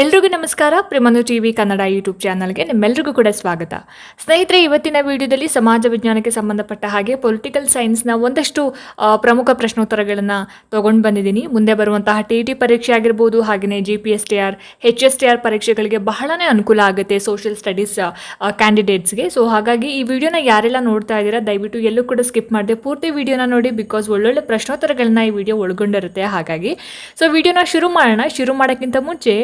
ಎಲ್ರಿಗೂ ನಮಸ್ಕಾರ. ಪ್ರಿಮನು ಟಿ ವಿ ಕನ್ನಡ ಯೂಟ್ಯೂಬ್ ಚಾನಲ್ಗೆ ನಿಮ್ಮೆಲ್ರಿಗೂ ಕೂಡ ಸ್ವಾಗತ. ಸ್ನೇಹಿತರೆ, ಇವತ್ತಿನ ವಿಡಿಯೋದಲ್ಲಿ ಸಮಾಜ ವಿಜ್ಞಾನಕ್ಕೆ ಸಂಬಂಧಪಟ್ಟ ಹಾಗೆ ಪೊಲಿಟಿಕಲ್ ಸೈನ್ಸ್ನ ಒಂದಷ್ಟು ಪ್ರಮುಖ ಪ್ರಶ್ನೋತ್ತರಗಳನ್ನು ತೊಗೊಂಡು ಬಂದಿದ್ದೀನಿ. ಮುಂದೆ ಬರುವಂತಹ ಟಿ ಟಿ ಪರೀಕ್ಷೆ ಆಗಿರ್ಬೋದು ಹಾಗೆಯೇ G P S T R H S T R ಪರೀಕ್ಷೆಗಳಿಗೆ ಬಹಳನೇ ಅನುಕೂಲ ಆಗುತ್ತೆ ಸೋಷಿಯಲ್ ಸ್ಟಡೀಸ್ ಕ್ಯಾಂಡಿಡೇಟ್ಸ್ಗೆ ಸೊ ಹಾಗಾಗಿ ಈ ವಿಡಿಯೋನ ಯಾರೆಲ್ಲ ನೋಡ್ತಾ ಇದ್ದೀರಾ, ದಯವಿಟ್ಟು ಎಲ್ಲೂ ಕೂಡ ಸ್ಕಿಪ್ ಮಾಡಿದೆ ಪೂರ್ತಿ ವಿಡಿಯೋನ ನೋಡಿ ಬಿಕಾಸ್ ಒಳ್ಳೊಳ್ಳೆ ಪ್ರಶ್ನೋತ್ತರಗಳನ್ನ ಈ ವಿಡಿಯೋ ಒಳಗೊಂಡಿರುತ್ತೆ ಹಾಗಾಗಿ. ಸೊ ವಿಡಿಯೋನ ಶುರು ಮಾಡೋಣ. ಶುರು ಮಾಡೋಕ್ಕಿಂತ ಮುಂಚೆ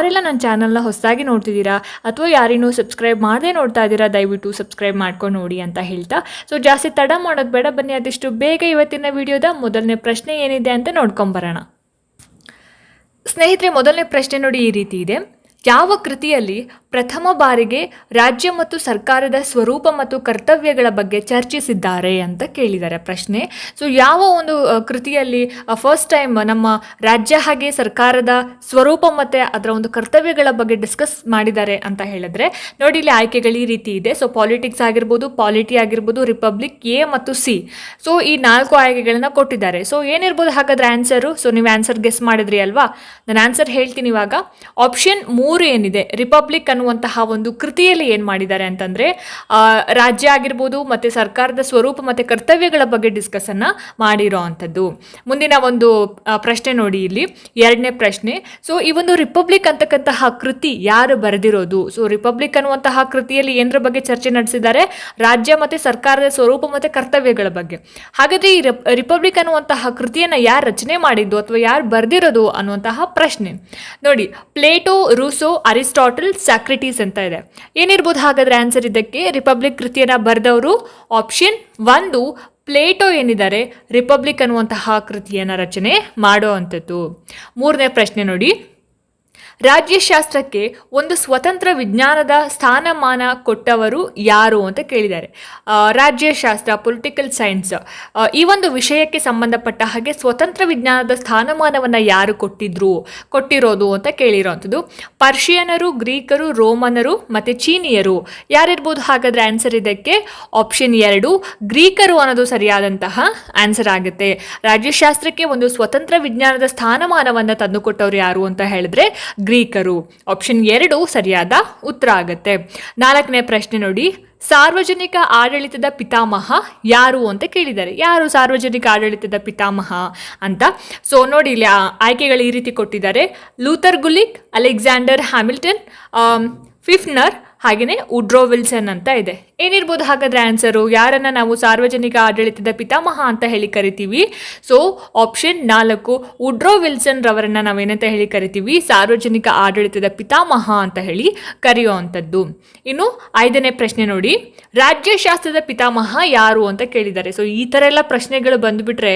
ಯಾರೆಲ್ಲ ನನ್ನ ಚಾನಲ್ನ ಹೊಸದಾಗಿ ನೋಡ್ತಿದ್ದೀರಾ ಅಥವಾ ಯಾರೇನೂ ಸಬ್ಸ್ಕ್ರೈಬ್ ಮಾಡದೇ ನೋಡ್ತಾ ಇದ್ದೀರಾ, ದಯವಿಟ್ಟು ಸಬ್ಸ್ಕ್ರೈಬ್ ಮಾಡ್ಕೊಂಡು ನೋಡಿ ಅಂತ ಹೇಳ್ತಾ. ಸೊ ಜಾಸ್ತಿ ತಡ ಮಾಡೋದು ಬೇಡ, ಬನ್ನಿ ಅದೆಷ್ಟು ಬೇಗ ಇವತ್ತಿನ ವಿಡಿಯೋದ ಮೊದಲನೇ ಪ್ರಶ್ನೆ ಏನಿದೆ ಅಂತ ನೋಡ್ಕೊಂಬರೋಣ ಸ್ನೇಹಿತರೆ, ಮೊದಲನೇ ಪ್ರಶ್ನೆ ನೋಡಿ ಈ ರೀತಿ ಇದೆ. ಯಾವ ಕೃತಿಯಲ್ಲಿ ಪ್ರಥಮ ಬಾರಿಗೆ ರಾಜ್ಯ ಮತ್ತು ಸರ್ಕಾರದ ಸ್ವರೂಪ ಮತ್ತು ಕರ್ತವ್ಯಗಳ ಬಗ್ಗೆ ಚರ್ಚಿಸಿದ್ದಾರೆ ಅಂತ ಕೇಳಿದ್ದಾರೆ ಪ್ರಶ್ನೆ. ಸೊ ಯಾವ ಒಂದು ಕೃತಿಯಲ್ಲಿ ಫಸ್ಟ್ ಟೈಮ್ ನಮ್ಮ ರಾಜ್ಯ ಹಾಗೆ ಸರ್ಕಾರದ ಸ್ವರೂಪ ಮತ್ತು ಅದರ ಒಂದು ಕರ್ತವ್ಯಗಳ ಬಗ್ಗೆ ಡಿಸ್ಕಸ್ ಮಾಡಿದ್ದಾರೆ ಅಂತ ಹೇಳಿದ್ರೆ, ನೋಡಿ ಇಲ್ಲಿ ಆಯ್ಕೆಗಳು ಈ ರೀತಿ ಇದೆ. ಸೊ ಪಾಲಿಟಿಕ್ಸ್ ಆಗಿರ್ಬೋದು ಪಾಲಿಟಿ ಆಗಿರ್ಬೋದು ರಿಪಬ್ಲಿಕ್ ಎ ಮತ್ತು ಸಿ ಸೊ ಈ ನಾಲ್ಕು ಆಯ್ಕೆಗಳನ್ನ ಕೊಟ್ಟಿದ್ದಾರೆ. ಸೊ ಏನಿರ್ಬೋದು ಹಾಗಾದ್ರೆ ಆನ್ಸರು ಸೊ ನೀವು ಆನ್ಸರ್ ಗೆಸ್ ಮಾಡಿದ್ರಿ ಅಲ್ವಾ? ನಾನು ಆನ್ಸರ್ ಹೇಳ್ತೀನಿ ಇವಾಗ. ಆಪ್ಷನ್ ಮೂರು ಏನಿದೆ? ರಿಪಬ್ಲಿಕ್ ಅನ್ನುವಂತಹ ಒಂದು ಕೃತಿಯಲ್ಲಿ ಏನು ಮಾಡಿದ್ದಾರೆ ಅಂತಂದರೆ ರಾಜ್ಯ ಆಗಿರ್ಬೋದು ಮತ್ತು ಸರ್ಕಾರದ ಸ್ವರೂಪ ಮತ್ತು ಕರ್ತವ್ಯಗಳ ಬಗ್ಗೆ ಡಿಸ್ಕಸನ್ನು ಮಾಡಿರೋ ಅಂಥದ್ದು. ಮುಂದಿನ ಒಂದು ಪ್ರಶ್ನೆ ನೋಡಿ ಇಲ್ಲಿ. ಎರಡನೇ ಪ್ರಶ್ನೆ ಸೊ ಈ ಒಂದು ರಿಪಬ್ಲಿಕ್ ಅಂತಕ್ಕಂತಹ ಕೃತಿ ಯಾರು ಬರೆದಿರೋದು? ಸೊ ರಿಪಬ್ಲಿಕ್ ಅನ್ನುವಂತಹ ಕೃತಿಯಲ್ಲಿ ಏನರ ಬಗ್ಗೆ ಚರ್ಚೆ ನಡೆಸಿದ್ದಾರೆ? ರಾಜ್ಯ ಮತ್ತು ಸರ್ಕಾರದ ಸ್ವರೂಪ ಮತ್ತು ಕರ್ತವ್ಯಗಳ ಬಗ್ಗೆ. ಹಾಗಾದ್ರೆ ಈ ರಿಪಬ್ಲಿಕ್ ಅನ್ನುವಂತಹ ಕೃತಿಯನ್ನು ಯಾರು ರಚನೆ ಮಾಡಿದ್ದು ಅಥವಾ ಯಾರು ಬರೆದಿರೋದು ಅನ್ನುವಂತಹ ಪ್ರಶ್ನೆ. ನೋಡಿ, ಪ್ಲೇಟೋ, ರೂಸೋ, ಅರಿಸ್ಟಾಟಲ್ ಸ್ಯಾಕ್ರಿಟೀಸ್ ಅಂತ ಇದೆ. ಏನಿರ್ಬೋದು ಹಾಗಾದ್ರೆ ಆನ್ಸರ್ ಇದಕ್ಕೆ ರಿಪಬ್ಲಿಕ್ ಕೃತಿಯನ್ನು ಬರೆದವರು ಆಪ್ಷನ್ ಒಂದು ಪ್ಲೇಟೋ ಏನಿದ್ದಾರೆ ರಿಪಬ್ಲಿಕ್ ಅನ್ನುವಂತಹ ಕೃತಿಯನ್ನು ರಚನೆ ಮಾಡೋ ಅಂಥದ್ದು ಮೂರನೇ ಪ್ರಶ್ನೆ ನೋಡಿ. ರಾಜ್ಯಶಾಸ್ತ್ರಕ್ಕೆ ಒಂದು ಸ್ವತಂತ್ರ ವಿಜ್ಞಾನದ ಸ್ಥಾನಮಾನ ಕೊಟ್ಟವರು ಯಾರು ಅಂತ ಕೇಳಿದ್ದಾರೆ. ರಾಜ್ಯಶಾಸ್ತ್ರ ಪೊಲಿಟಿಕಲ್ ಸೈನ್ಸ್ ಈ ಒಂದು ವಿಷಯಕ್ಕೆ ಸಂಬಂಧಪಟ್ಟ ಹಾಗೆ ಸ್ವತಂತ್ರ ವಿಜ್ಞಾನದ ಸ್ಥಾನಮಾನವನ್ನು ಯಾರು ಕೊಟ್ಟಿದ್ರು, ಕೊಟ್ಟಿರೋದು ಅಂತ ಕೇಳಿರೋವಂಥದ್ದು ಪರ್ಷಿಯನರು, ಗ್ರೀಕರು, ರೋಮನರು ಮತ್ತು ಚೀನಿಯರು ಯಾರಿರ್ಬೋದು ಹಾಗಾದರೆ ಆನ್ಸರ್ ಇದಕ್ಕೆ ಆಪ್ಷನ್ ಎರಡು, ಗ್ರೀಕರು ಅನ್ನೋದು ಸರಿಯಾದಂತಹ ಆನ್ಸರ್ ಆಗುತ್ತೆ. ರಾಜ್ಯಶಾಸ್ತ್ರಕ್ಕೆ ಒಂದು ಸ್ವತಂತ್ರ ವಿಜ್ಞಾನದ ಸ್ಥಾನಮಾನವನ್ನು ತಂದುಕೊಟ್ಟವರು ಯಾರು ಅಂತ ಹೇಳಿದ್ರೆ ಗ್ರೀಕರು. ಆಪ್ಷನ್ ಎರಡು ಸರಿಯಾದ ಉತ್ತರ ಆಗುತ್ತೆ. ನಾಲ್ಕನೇ ಪ್ರಶ್ನೆ ನೋಡಿ. ಸಾರ್ವಜನಿಕ ಆಡಳಿತದ ಪಿತಾಮಹ ಯಾರು ಅಂತ ಕೇಳಿದ್ದಾರೆ. ಯಾರು ಸಾರ್ವಜನಿಕ ಆಡಳಿತದ ಪಿತಾಮಹ ಅಂತ? ಸೊ ನೋಡಿ ಇಲ್ಲಿ ಆಯ್ಕೆಗಳು ಈ ರೀತಿ ಕೊಟ್ಟಿದ್ದಾರೆ. Luther Gulick Alexander Hamilton Pfiffner ಹಾಗೆಯೇ ಉಡ್ರೋ ವಿಲ್ಸನ್ ಅಂತ ಇದೆ. ಏನಿರ್ಬೋದು ಹಾಗಾದ್ರೆ ಆನ್ಸರು? ಯಾರನ್ನ ನಾವು ಸಾರ್ವಜನಿಕ ಆಡಳಿತದ ಪಿತಾಮಹ ಅಂತ ಹೇಳಿ ಕರಿತೀವಿ. ಸೊ ಆಪ್ಷನ್ ನಾಲ್ಕು ಉಡ್ರೋ ವಿಲ್ಸನ್ ರವರನ್ನ ನಾವೇನಂತ ಹೇಳಿ ಕರಿತೀವಿ? ಸಾರ್ವಜನಿಕ ಆಡಳಿತದ ಪಿತಾಮಹ ಅಂತ ಹೇಳಿ ಕರೆಯುವಂಥದ್ದು. ಇನ್ನು ಐದನೇ ಪ್ರಶ್ನೆ ನೋಡಿ. ರಾಜ್ಯಶಾಸ್ತ್ರದ ಪಿತಾಮಹ ಯಾರು ಅಂತ ಕೇಳಿದ್ದಾರೆ. ಸೊ ಈ ಥರ ಎಲ್ಲ ಪ್ರಶ್ನೆಗಳು ಬಂದುಬಿಟ್ರೆ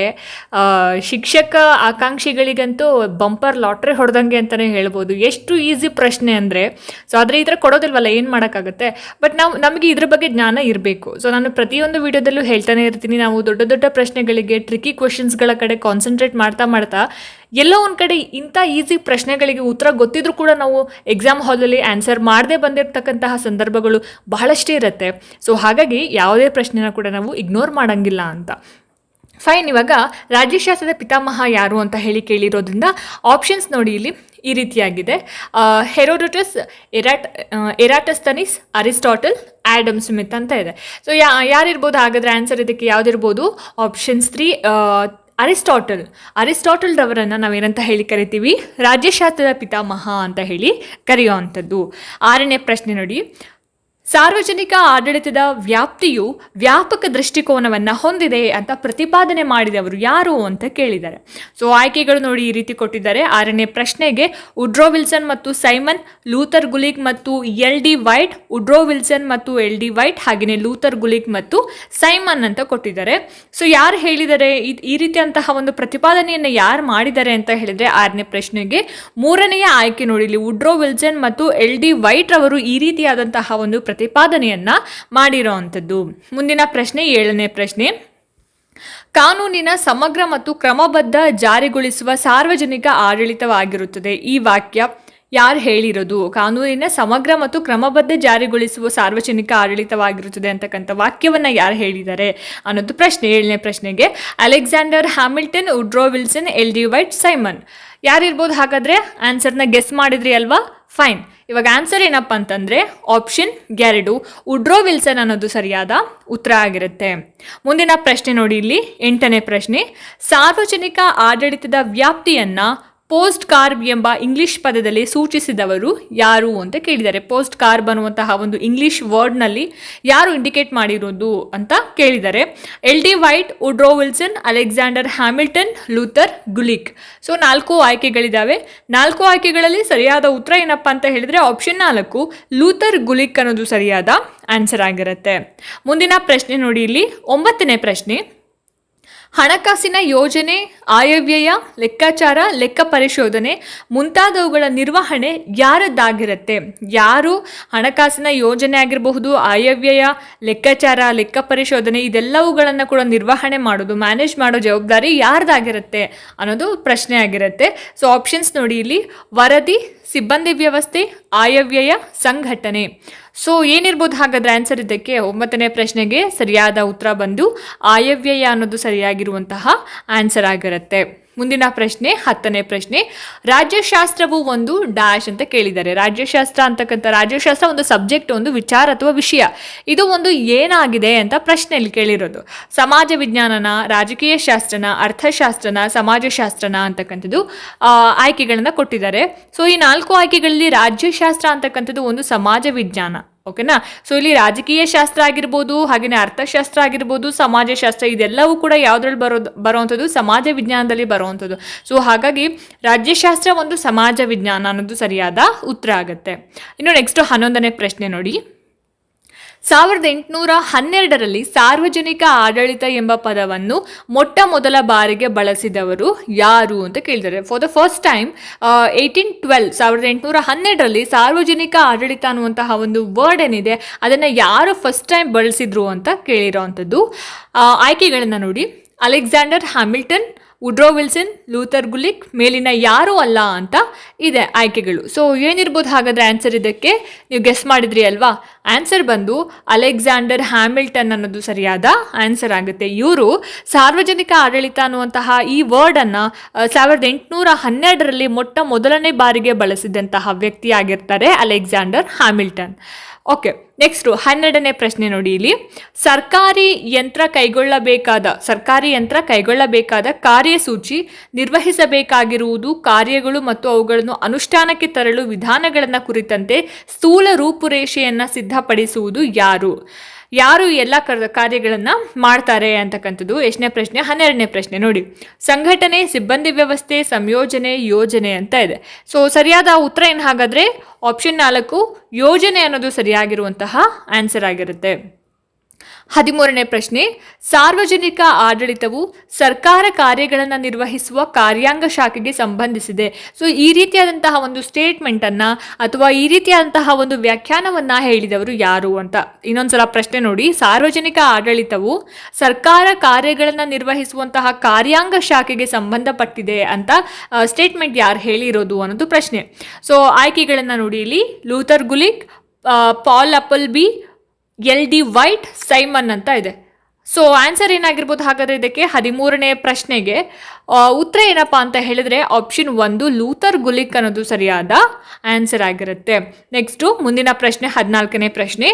ಶಿಕ್ಷಕ ಆಕಾಂಕ್ಷಿಗಳಿಗಂತೂ ಬಂಪರ್ ಲಾಟ್ರಿ ಹೊಡೆದಂಗೆ ಅಂತಲೇ ಹೇಳ್ಬೋದು. ಎಷ್ಟು ಈಸಿ ಪ್ರಶ್ನೆ ಅಂದರೆ, ಸೊ ಆದರೆ ಈ ಥರ ಕೊಡೋದಿಲ್ವಲ್ಲ, ಏನು ಮಾಡೋಕ್ಕಾಗುತ್ತೆ. ಬಟ್ ನಾವು, ನಮಗೆ ಇದ್ರ ಬಗ್ಗೆ ಜ್ಞಾನ ಇರಬೇಕು. ಸೊ ನಾನು ಪ್ರತಿಯೊಂದು ವಿಡಿಯೋದಲ್ಲೂ ಹೇಳ್ತಾನೆ ಇರ್ತೀನಿ. ನಾವು ದೊಡ್ಡ ದೊಡ್ಡ ಪ್ರಶ್ನೆಗಳಿಗೆ ಟ್ರಿಕಿ ಕ್ವಶನ್ಸ್ಗಳ ಕಡೆ ಕಾನ್ಸಂಟ್ರೇಟ್ ಮಾಡ್ತಾ ಮಾಡ್ತಾ, ಎಲ್ಲೋ ಒಂದು ಕಡೆ ಇಂಥ ಈಸಿ ಪ್ರಶ್ನೆಗಳಿಗೆ ಉತ್ತರ ಗೊತ್ತಿದ್ರೂ ಕೂಡ ನಾವು ಎಕ್ಸಾಮ್ ಹಾಲಲ್ಲಿ ಆನ್ಸರ್ ಮಾಡದೆ ಬಂದಿರತಕ್ಕಂತಹ ಸಂದರ್ಭಗಳು ಬಹಳಷ್ಟೇ ಇರುತ್ತೆ. ಸೊ ಹಾಗಾಗಿ ಯಾವುದೇ ಪ್ರಶ್ನೆನ ಕೂಡ ನಾವು ಇಗ್ನೋರ್ ಮಾಡೋಂಗಿಲ್ಲ ಅಂತ. ಫೈನ್ ಇವಾಗ ರಾಜ್ಯಶಾಸ್ತ್ರದ ಪಿತಾಮಹ ಯಾರು ಅಂತ ಹೇಳಿ ಕೇಳಿರೋದ್ರಿಂದ ಆಪ್ಷನ್ಸ್ ನೋಡಿ ಇಲ್ಲಿ ಈ ರೀತಿಯಾಗಿದೆ. Herodotus Erat Eratosthenes Aristotle Adam Smith ಅಂತ ಇದೆ. ಸೊ ಯಾ, ಯಾರಿರ್ಬೋದು? ಹಾಗಾದರೆ ಆನ್ಸರ್ ಇದಕ್ಕೆ ಯಾವುದಿರ್ಬೋದು? ಆಪ್ಷನ್ಸ್ ತ್ರೀ ಅರಿಸ್ಟಾಟಲ್ ಅರಿಸ್ಟಾಟಲ್ ರವರನ್ನು ನಾವೇನಂತ ಹೇಳಿ ಕರಿತೀವಿ? ರಾಜ್ಯಶಾಸ್ತ್ರದ ಪಿತಾಮಹ ಅಂತ ಹೇಳಿ ಕರೆಯುವಂಥದ್ದು. ಆರನೇ ಪ್ರಶ್ನೆ ನೋಡಿ. ಸಾರ್ವಜನಿಕ ಆಡಳಿತದ ವ್ಯಾಪ್ತಿಯು ವ್ಯಾಪಕ ದೃಷ್ಟಿಕೋನವನ್ನು ಹೊಂದಿದೆ ಅಂತ ಪ್ರತಿಪಾದನೆ ಮಾಡಿದವರು ಯಾರು ಅಂತ ಕೇಳಿದ್ದಾರೆ. ಸೊ ಆಯ್ಕೆಗಳು ನೋಡಿ ಈ ರೀತಿ ಕೊಟ್ಟಿದ್ದಾರೆ. ಆರನೇ ಪ್ರಶ್ನೆಗೆ ಉಡ್ರೋ ವಿಲ್ಸನ್ ಮತ್ತು ಸೈಮನ್, ಲೂಥರ್ ಗುಲಿಕ್ ಮತ್ತು L D White Woodrow Wilson ಮತ್ತು ಎಲ್ ಡಿ ವೈಟ್, ಹಾಗೆಯೇ ಲೂಥರ್ ಗುಲಿಕ್ ಮತ್ತು ಸೈಮನ್ ಅಂತ ಕೊಟ್ಟಿದ್ದಾರೆ. ಸೊ ಯಾರು ಹೇಳಿದ್ದಾರೆ ಈ- ರೀತಿಯಂತಹ ಒಂದು ಪ್ರತಿಪಾದನೆಯನ್ನು ಯಾರು ಮಾಡಿದ್ದಾರೆ ಅಂತ ಹೇಳಿದರೆ ಆರನೇ ಪ್ರಶ್ನೆಗೆ, ಮೂರನೆಯ ಆಯ್ಕೆ ನೋಡಿ, ಇಲ್ಲಿ ಉಡ್ರೋ ವಿಲ್ಸನ್ ಮತ್ತು ಎಲ್ ಡಿ ವೈಟ್ ರವರು ಈ ರೀತಿಯಾದಂತಹ ಒಂದು ಪ್ರತಿಪಾದನೆಯನ್ನ ಮಾಡಿರೋ ಅಂಥದ್ದು ಮುಂದಿನ ಪ್ರಶ್ನೆ, ಏಳನೇ ಪ್ರಶ್ನೆ. ಕಾನೂನಿನ ಸಮಗ್ರ ಮತ್ತು ಕ್ರಮಬದ್ಧ ಜಾರಿಗೊಳಿಸುವ ಸಾರ್ವಜನಿಕ ಆಡಳಿತವಾಗಿರುತ್ತದೆ. ಈ ವಾಕ್ಯ ಯಾರು ಹೇಳಿರೋದು? ಕಾನೂನಿನ ಸಮಗ್ರ ಮತ್ತು ಕ್ರಮಬದ್ಧ ಜಾರಿಗೊಳಿಸುವ ಸಾರ್ವಜನಿಕ ಆಡಳಿತವಾಗಿರುತ್ತದೆ ಅಂತಕ್ಕಂಥ ವಾಕ್ಯವನ್ನು ಯಾರು ಹೇಳಿದ್ದಾರೆ ಅನ್ನೋದು ಪ್ರಶ್ನೆ, ಏಳನೇ ಪ್ರಶ್ನೆಗೆ. Alexander Hamilton Woodrow Wilson, L D White, Simon. ಯಾರಿರ್ಬೋದು ಹಾಗಾದರೆ? ಆನ್ಸರ್ನ ಗೆಸ್ ಮಾಡಿದ್ರಿ ಅಲ್ವಾ? ಫೈನ್. ಇವಾಗ ಆನ್ಸರ್ ಏನಪ್ಪ ಅಂತಂದರೆ ಆಪ್ಷನ್ ಎರಡು. ಉಡ್ರೋ ವಿಲ್ಸನ್ ಅನ್ನೋದು ಸರಿಯಾದ ಉತ್ತರ ಆಗಿರುತ್ತೆ. ಮುಂದಿನ ಪ್ರಶ್ನೆ ನೋಡಿ ಇಲ್ಲಿ. ಎಂಟನೇ ಪ್ರಶ್ನೆ. ಸಾರ್ವಜನಿಕ ಆಡಳಿತದ ವ್ಯಾಪ್ತಿಯನ್ನು ಪೋಸ್ಟ್ ಕಾರ್ಬ್ ಎಂಬ ಇಂಗ್ಲಿಷ್ ಪದದಲ್ಲಿ ಸೂಚಿಸಿದವರು ಯಾರು ಅಂತ ಕೇಳಿದ್ದಾರೆ. ಪೋಸ್ಟ್ ಕಾರ್ಬ್ ಅನ್ನುವಂತಹ ಒಂದು ಇಂಗ್ಲಿಷ್ ವರ್ಡ್ನಲ್ಲಿ ಯಾರು ಇಂಡಿಕೇಟ್ ಮಾಡಿರೋದು ಅಂತ ಕೇಳಿದ್ದಾರೆ. L D White Woodrow Wilson Alexander Hamilton Luther Gulick so ನಾಲ್ಕು ಆಯ್ಕೆಗಳಿದ್ದಾವೆ ನಾಲ್ಕು ಆಯ್ಕೆಗಳಲ್ಲಿ ಸರಿಯಾದ ಉತ್ತರ ಏನಪ್ಪ ಅಂತ ಹೇಳಿದ್ರೆ ಆಪ್ಷನ್ ನಾಲ್ಕು ಲೂಥರ್ ಗುಲಿಕ್ ಅನ್ನೋದು ಸರಿಯಾದ ಆನ್ಸರ್ ಆಗಿರುತ್ತೆ. ಮುಂದಿನ ಪ್ರಶ್ನೆ ನೋಡಿ ಇಲ್ಲಿ. ಒಂಬತ್ತನೇ ಪ್ರಶ್ನೆ ಹಣಕಾಸಿನ ಯೋಜನೆ, ಆಯವ್ಯಯ, ಲೆಕ್ಕಾಚಾರ, ಲೆಕ್ಕ ಪರಿಶೋಧನೆ ಮುಂತಾದವುಗಳ ನಿರ್ವಹಣೆ ಯಾರದ್ದಾಗಿರುತ್ತೆ? ಯಾರು ಹಣಕಾಸಿನ ಯೋಜನೆ ಆಗಿರಬಹುದು, ಆಯವ್ಯಯ, ಲೆಕ್ಕಾಚಾರ, ಲೆಕ್ಕ ಪರಿಶೋಧನೆ ಇದೆಲ್ಲವುಗಳನ್ನು ಕೂಡ ನಿರ್ವಹಣೆ ಮಾಡೋದು, ಮ್ಯಾನೇಜ್ ಮಾಡೋ ಜವಾಬ್ದಾರಿ ಯಾರ್ದಾಗಿರುತ್ತೆ ಅನ್ನೋದು ಪ್ರಶ್ನೆ ಆಗಿರುತ್ತೆ ಸೊ ಆಪ್ಷನ್ಸ್ ನೋಡಿ ಇಲ್ಲಿ. ವರದಿ ಸಿಬ್ಬಂದಿ ವ್ಯವಸ್ಥೆ, ಆಯವ್ಯಯ, ಸಂಘಟನೆ. ಸೊ ಏನಿರ್ಬೋದು ಹಾಗಾದ್ರೆ ಆನ್ಸರ್ ಇದಕ್ಕೆ ಒಂಬತ್ತನೇ ಪ್ರಶ್ನೆಗೆ ಸರಿಯಾದ ಉತ್ತರ ಬಂದು ಆಯವ್ಯಯ ಅನ್ನೋದು ಸರಿಯಾಗಿರುವಂತಹ ಆನ್ಸರ್ ಆಗಿರುತ್ತೆ. ಮುಂದಿನ ಪ್ರಶ್ನೆ, ಹತ್ತನೇ ಪ್ರಶ್ನೆ. ರಾಜ್ಯಶಾಸ್ತ್ರವು ಒಂದು ಡ್ಯಾಶ್ ಅಂತ ಕೇಳಿದ್ದಾರೆ. ರಾಜ್ಯಶಾಸ್ತ್ರ ಅಂತಕ್ಕಂಥ ರಾಜ್ಯಶಾಸ್ತ್ರ ಒಂದು ಸಬ್ಜೆಕ್ಟ್ ಒಂದು ವಿಚಾರ ಅಥವಾ ವಿಷಯ. ಇದು ಒಂದು ಏನಾಗಿದೆ ಅಂತ ಪ್ರಶ್ನೆಯಲ್ಲಿ ಕೇಳಿರೋದು. ಸಮಾಜ ವಿಜ್ಞಾನನ, ರಾಜಕೀಯ ಶಾಸ್ತ್ರನ, ಅರ್ಥಶಾಸ್ತ್ರನ, ಸಮಾಜಶಾಸ್ತ್ರನ ಅಂತಕ್ಕಂಥದ್ದು ಆಯ್ಕೆಗಳನ್ನು ಕೊಟ್ಟಿದ್ದಾರೆ. ಸೊ ಈ ನಾಲ್ಕು ಆಯ್ಕೆಗಳಲ್ಲಿ ರಾಜ್ಯಶಾಸ್ತ್ರ ಅಂತಕ್ಕಂಥದ್ದು ಒಂದು ಸಮಾಜ ವಿಜ್ಞಾನ. ಓಕೆನಾ? ಸೊ ಇಲ್ಲಿ ರಾಜಕೀಯ ಶಾಸ್ತ್ರ ಆಗಿರ್ಬೋದು ಹಾಗೆಯೇ ಅರ್ಥಶಾಸ್ತ್ರ ಆಗಿರ್ಬೋದು, ಸಮಾಜಶಾಸ್ತ್ರ, ಇದೆಲ್ಲವೂ ಕೂಡ ಯಾವುದ್ರಲ್ಲಿ ಬರೋದು ಬರುವಂಥದ್ದು ಸಮಾಜ ವಿಜ್ಞಾನದಲ್ಲಿ ಬರುವಂಥದ್ದು ಸೊ ಹಾಗಾಗಿ ರಾಜ್ಯಶಾಸ್ತ್ರ ಒಂದು ಸಮಾಜ ವಿಜ್ಞಾನ ಅನ್ನೋದು ಸರಿಯಾದ ಉತ್ತರ ಆಗುತ್ತೆ. ಇನ್ನು ನೆಕ್ಸ್ಟ್ ಹನ್ನೊಂದನೇ ಪ್ರಶ್ನೆ ನೋಡಿ. ಸಾವಿರದ ಎಂಟುನೂರ ಹನ್ನೆರಡರಲ್ಲಿ ಸಾರ್ವಜನಿಕ ಆಡಳಿತ ಎಂಬ ಪದವನ್ನು ಮೊಟ್ಟ ಮೊದಲ ಬಾರಿಗೆ ಬಳಸಿದವರು ಯಾರು ಅಂತ ಕೇಳಿದ್ದಾರೆ for the first time eighteen twelve ಸಾವಿರದ ಎಂಟುನೂರ ಹನ್ನೆರಡರಲ್ಲಿ ಸಾರ್ವಜನಿಕ ಆಡಳಿತ ಅನ್ನುವಂತಹ ಒಂದು ವರ್ಡ್ ಏನಿದೆ, ಅದನ್ನು ಯಾರು ಫಸ್ಟ್ ಟೈಮ್ ಬಳಸಿದ್ರು ಅಂತ ಕೇಳಿರೋ ಅಂಥದ್ದು ಆಯ್ಕೆಗಳನ್ನು ನೋಡಿ. Alexander Hamilton Woodrow Wilson, Luther Gulick ಮೇಲಿನ ಯಾರೂ ಅಲ್ಲ ಅಂತ ಇದೆ ಆಯ್ಕೆಗಳು. ಸೊ ಏನಿರ್ಬೋದು ಹಾಗಾದರೆ ಆನ್ಸರ್ ಇದಕ್ಕೆ? ನೀವು ಗೆಸ್ ಮಾಡಿದ್ರಿ ಅಲ್ವಾ? ಆನ್ಸರ್ ಬಂದು ಅಲೆಕ್ಸಾಂಡರ್ ಹ್ಯಾಮಿಲ್ಟನ್ ಅನ್ನೋದು ಸರಿಯಾದ ಆನ್ಸರ್ ಆಗುತ್ತೆ. ಇವರು ಸಾರ್ವಜನಿಕ ಆಡಳಿತ ಅನ್ನುವಂತಹ ಈ ವರ್ಡನ್ನು ಸಾವಿರದ ಎಂಟುನೂರ ಹನ್ನೆರಡರಲ್ಲಿ ಮೊಟ್ಟ ಮೊದಲನೇ ಬಾರಿಗೆ ಬಳಸಿದಂತಹ ವ್ಯಕ್ತಿಯಾಗಿರ್ತಾರೆ ಅಲೆಕ್ಸಾಂಡರ್ ಹ್ಯಾಮಿಲ್ಟನ್. ಓಕೆ ನೆಕ್ಸ್ಟು ಹನ್ನೆರಡನೇ ಪ್ರಶ್ನೆ ನೋಡಿ ಇಲ್ಲಿ. ಸರ್ಕಾರಿ ಯಂತ್ರ ಕೈಗೊಳ್ಳಬೇಕಾದ, ಸರ್ಕಾರಿ ಯಂತ್ರ ಕೈಗೊಳ್ಳಬೇಕಾದ ಕಾರ್ಯಸೂಚಿ ನಿರ್ವಹಿಸಬೇಕಾಗಿರುವುದು, ಕಾರ್ಯಗಳು ಮತ್ತು ಅವುಗಳನ್ನು ಅನುಷ್ಠಾನಕ್ಕೆ ತರಲು ವಿಧಾನಗಳನ್ನು ಕುರಿತಂತೆ ಸ್ಥೂಲ ರೂಪುರೇಷೆಯನ್ನು ಸಿದ್ಧಪಡಿಸುವುದು ಯಾರು? ಯಾರು ಎಲ್ಲ ಕರ್ ಕಾರ್ಯಗಳನ್ನು ಮಾಡ್ತಾರೆ ಅಂತಕ್ಕಂಥದ್ದು ಎಷ್ಟನೇ ಪ್ರಶ್ನೆ, ಹನ್ನೆರಡನೇ ಪ್ರಶ್ನೆ ನೋಡಿ. ಸಂಘಟನೆ, ಸಿಬ್ಬಂದಿ ವ್ಯವಸ್ಥೆ, ಸಂಯೋಜನೆ, ಯೋಜನೆ ಅಂತ ಇದೆ. ಸೊ ಸರಿಯಾದ ಉತ್ತರ ಏನು ಹಾಗಾದರೆ ಆಪ್ಷನ್ ನಾಲ್ಕು, ಯೋಜನೆ ಅನ್ನೋದು ಸರಿಯಾಗಿರುವಂತಹ ಆನ್ಸರ್ ಆಗಿರುತ್ತೆ. ಹದಿಮೂರನೇ ಪ್ರಶ್ನೆ, ಸಾರ್ವಜನಿಕ ಆಡಳಿತವು ಸರ್ಕಾರ ಕಾರ್ಯಗಳನ್ನು ನಿರ್ವಹಿಸುವ ಕಾರ್ಯಾಂಗ ಶಾಖೆಗೆ ಸಂಬಂಧಿಸಿದೆ. ಸೊ ಈ ರೀತಿಯಾದಂತಹ ಒಂದು ಸ್ಟೇಟ್ಮೆಂಟನ್ನು ಅಥವಾ ಈ ರೀತಿಯಾದಂತಹ ಒಂದು ವ್ಯಾಖ್ಯಾನವನ್ನು ಹೇಳಿದವರು ಯಾರು ಅಂತ. ಇನ್ನೊಂದ್ಸಲ ಪ್ರಶ್ನೆ ನೋಡಿ, ಸಾರ್ವಜನಿಕ ಆಡಳಿತವು ಸರ್ಕಾರ ಕಾರ್ಯಗಳನ್ನು ನಿರ್ವಹಿಸುವಂತಹ ಕಾರ್ಯಾಂಗ ಶಾಖೆಗೆ ಸಂಬಂಧಪಟ್ಟಿದೆ ಅಂತ ಸ್ಟೇಟ್ಮೆಂಟ್ ಯಾರು ಹೇಳಿರೋದು ಅನ್ನೋದು ಪ್ರಶ್ನೆ. ಸೊ ಆಯ್ಕೆಗಳನ್ನು ನೋಡಿ ಇಲ್ಲಿ. Luther Gulick Paul Appel B L D White Simon ಅಂತ ಇದೆ. ಸೊ ಆನ್ಸರ್ ಏನಾಗಿರ್ಬೋದು? ಹಾಗಾದರೆ ಇದಕ್ಕೆ ಹದಿಮೂರನೇ ಪ್ರಶ್ನೆಗೆ ಉತ್ತರ ಏನಪ್ಪ ಅಂತ ಹೇಳಿದ್ರೆ ಆಪ್ಷನ್ ಒಂದು ಲೂಥರ್ ಗುಲಿಕ್ ಅನ್ನೋದು ಸರಿಯಾದ ಆನ್ಸರ್ ಆಗಿರುತ್ತೆ. ನೆಕ್ಸ್ಟು ಮುಂದಿನ ಪ್ರಶ್ನೆ, ಹದಿನಾಲ್ಕನೇ ಪ್ರಶ್ನೆ.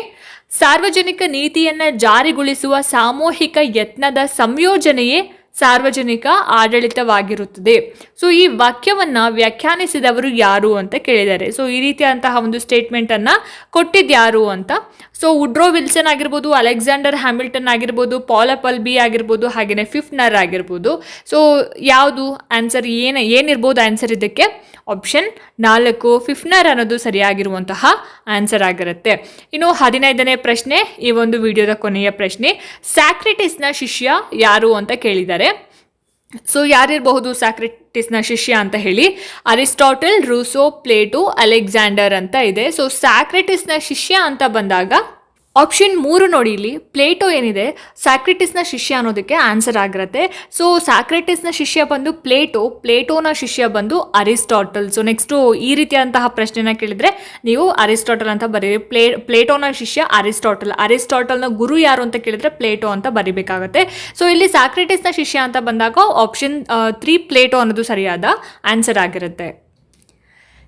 ಸಾರ್ವಜನಿಕ ನೀತಿಯನ್ನು ಜಾರಿಗೊಳಿಸುವ ಸಾಮೂಹಿಕ ಯತ್ನದ ಸಂಯೋಜನೆಯೇ ಸಾರ್ವಜನಿಕ ಆಡಳಿತವಾಗಿರುತ್ತದೆ. ಸೊ ಈ ವಾಕ್ಯವನ್ನು ವ್ಯಾಖ್ಯಾನಿಸಿದವರು ಯಾರು ಅಂತ ಕೇಳಿದ್ದಾರೆ ಸೊ ಈ ರೀತಿಯಾದಂತಹ ಒಂದು ಸ್ಟೇಟ್ಮೆಂಟನ್ನು ಕೊಟ್ಟಿದ್ಯಾರು ಅಂತ ಸೊ ಉಡ್ರೋ ವಿಲ್ಸನ್ ಆಗಿರ್ಬೋದು ಅಲೆಕ್ಸಾಂಡರ್ ಹ್ಯಾಮಿಲ್ಟನ್ ಆಗಿರ್ಬೋದು ಪಾಲಪಲ್ ಬಿ ಆಗಿರ್ಬೋದು ಹಾಗೆಯೇ ಫಿಫ್ನರ್ ಆಗಿರ್ಬೋದು ಸೊ ಯಾವುದು ಆನ್ಸರ್ ಏನು, ಏನಿರ್ಬೋದು ಆನ್ಸರ್ ಇದಕ್ಕೆ? ಆಪ್ಷನ್ ನಾಲ್ಕು ಫಿಫ್ನರ್ ಅನ್ನೋದು ಸರಿಯಾಗಿರುವಂತಹ ಆನ್ಸರ್ ಆಗಿರುತ್ತೆ. ಇನ್ನು ಹದಿನೈದನೇ ಪ್ರಶ್ನೆ, ಈ ಒಂದು ವಿಡಿಯೋದ ಕೊನೆಯ ಪ್ರಶ್ನೆ ಸ್ಯಾಕ್ರೆಟಿಸ್ನ ಶಿಷ್ಯ ಯಾರು ಅಂತ ಕೇಳಿದ್ದಾರೆ ಸೊ ಯಾರಿರಬಹುದು ಸ್ಯಾಕ್ರಿಟಿಸ್ನ ಶಿಷ್ಯ ಅಂತ ಹೇಳಿ, ಅರಿಸ್ಟಾಟಲ್, ರೂಸೋ, ಪ್ಲೇಟೋ, ಅಲೆಕ್ಸಾಂಡರ್ ಅಂತ ಇದೆ. ಸೊ ಸ್ಯಾಕ್ರಿಟಿಸ್ನ ಶಿಷ್ಯ ಅಂತ ಬಂದಾಗ ಆಪ್ಷನ್ ಮೂರು ನೋಡಿ ಇಲ್ಲಿ. ಪ್ಲೇಟೋ ಏನಿದೆ? ಸ್ಯಾಕ್ರೆಟಿಸ್ನ ಶಿಷ್ಯ ಅನ್ನೋದಕ್ಕೆ ಆನ್ಸರ್ ಆಗಿರುತ್ತೆ. ಸೊ ಸ್ಯಾಕ್ರೆಟಿಸ್ನ ಶಿಷ್ಯ ಬಂದು ಪ್ಲೇಟೋ ಪ್ಲೇಟೋನ ಶಿಷ್ಯ ಬಂದು ಅರಿಸ್ಟಾಟಲ್ ಸೊ ನೆಕ್ಸ್ಟು ಈ ರೀತಿಯಾದಂತಹ ಪ್ರಶ್ನೆನ ಕೇಳಿದರೆ ನೀವು ಅರಿಸ್ಟಾಟಲ್ ಅಂತ ಬರೀ ಪ್ಲೇ ಪ್ಲೇಟೋನ ಶಿಷ್ಯ ಅರಿಸ್ಟಾಟಲ್ ಅರಿಸ್ಟಾಟಲ್ನ ಗುರು ಯಾರು ಅಂತ ಕೇಳಿದರೆ ಪ್ಲೇಟೋ ಅಂತ ಬರಿಬೇಕಾಗುತ್ತೆ. ಸೊ ಇಲ್ಲಿ ಸ್ಯಾಕ್ರೆಟಿಸ್ನ ಶಿಷ್ಯ ಅಂತ ಬಂದಾಗ ಆಪ್ಷನ್ ತ್ರೀ ಪ್ಲೇಟೋ ಅನ್ನೋದು ಸರಿಯಾದ ಆನ್ಸರ್ ಆಗಿರುತ್ತೆ.